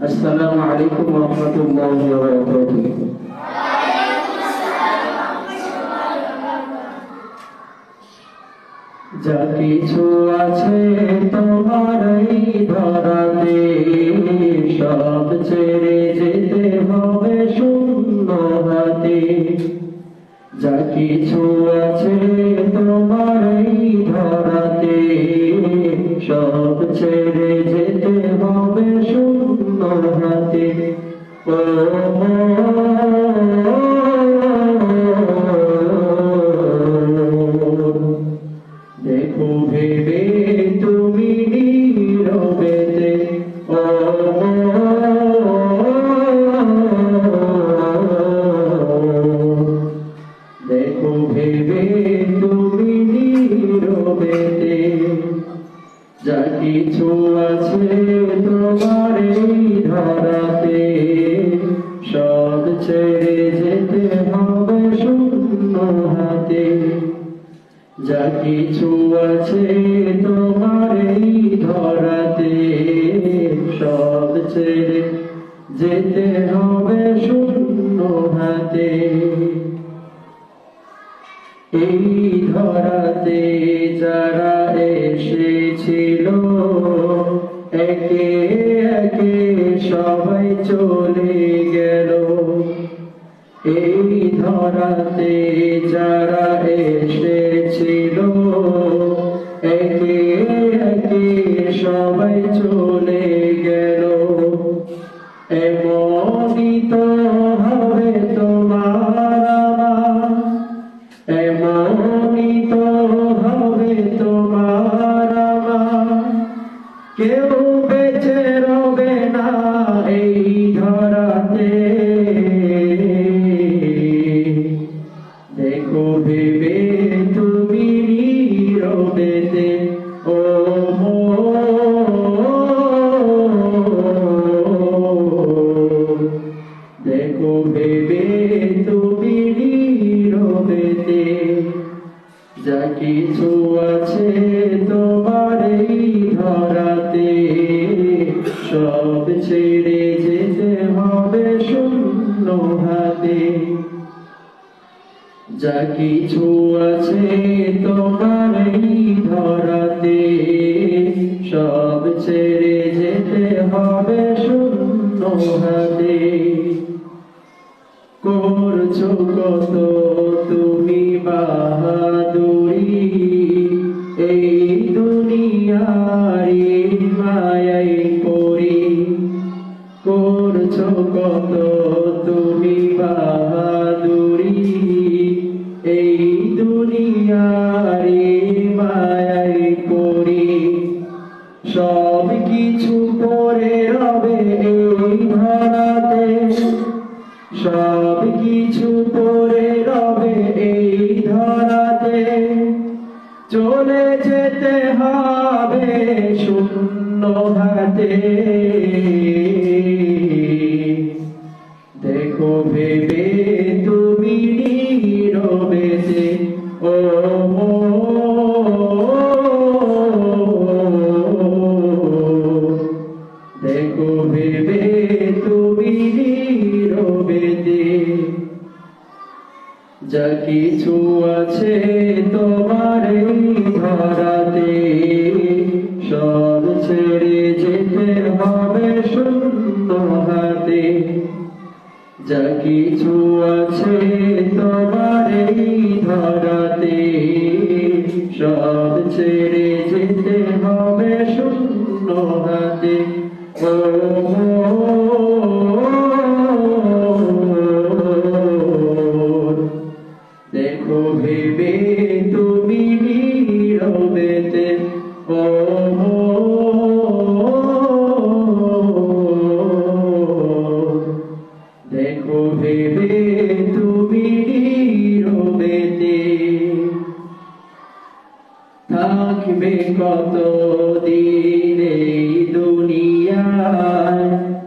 السلام عليكم ورحمة الله وبركاته যা কিছু আছে তোমার এই ধরাতে সব ছেড়ে যেতে হবে শূন্য হাতে যা কিছু আছে তোমার এই ধরাতে সব ছেড়ে দেখো ভেবে তুমি নীরবেতে দেখো ভেবে তুমি নীরবেতে যা কিছু আছে তোমার ধরাতে যা কিছু আছে তোমার এই ধরাতে, সব ছেড়ে যেতে হবে শূন্য হাতে। এই ধরাতে যারা এসেছিল, একে একে সবাই চলে গেল। এই ধরাতে চলে গেল। এমনই তো হবে তোমার এমনই তো হবে তোমার কেউ যা কিছু আছে তোমার ধরাতে, সব ছেড়ে যেতে হবে শূন্য হাতে। যা কিছু আছে তোমার ধরাতে, সব ছেড়ে যেতে হবে শূন্য হাতে। করছ কত করছ কত তুমি বাহাদুরি এই দুনিয়ারি মায়াই করি সব কিছু পরে রবে এই ধরাতে সব কিছু পরে রবে এই ধরাতে চলে যেতে হবে শূন্য হাতে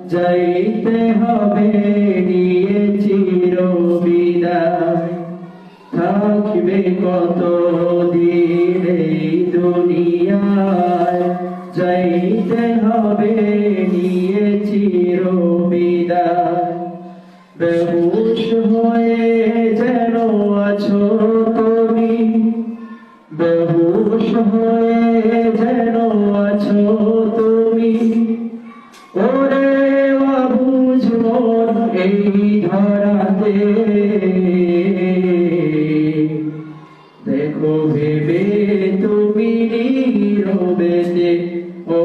যাইতে হবে, নিয়ে চির থাকবে কত দিন এই দুনিয়ায়? যাইতে হবে, নিয়ে চির বিদায় হয়ে ভেবে তুমি নীরবে ও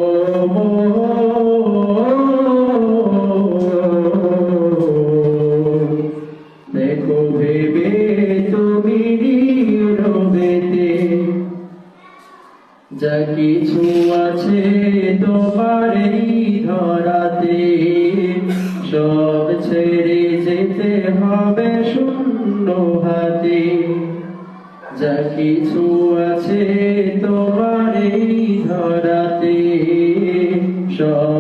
দেখো ভেবে তুমি নীরবে যা কিছু আছে তোমার এই ধরাতে, সব ছেড়ে যেতে হবে শূন্য হাতে। যা কিছু আছে তোমার এই ধরাতে সব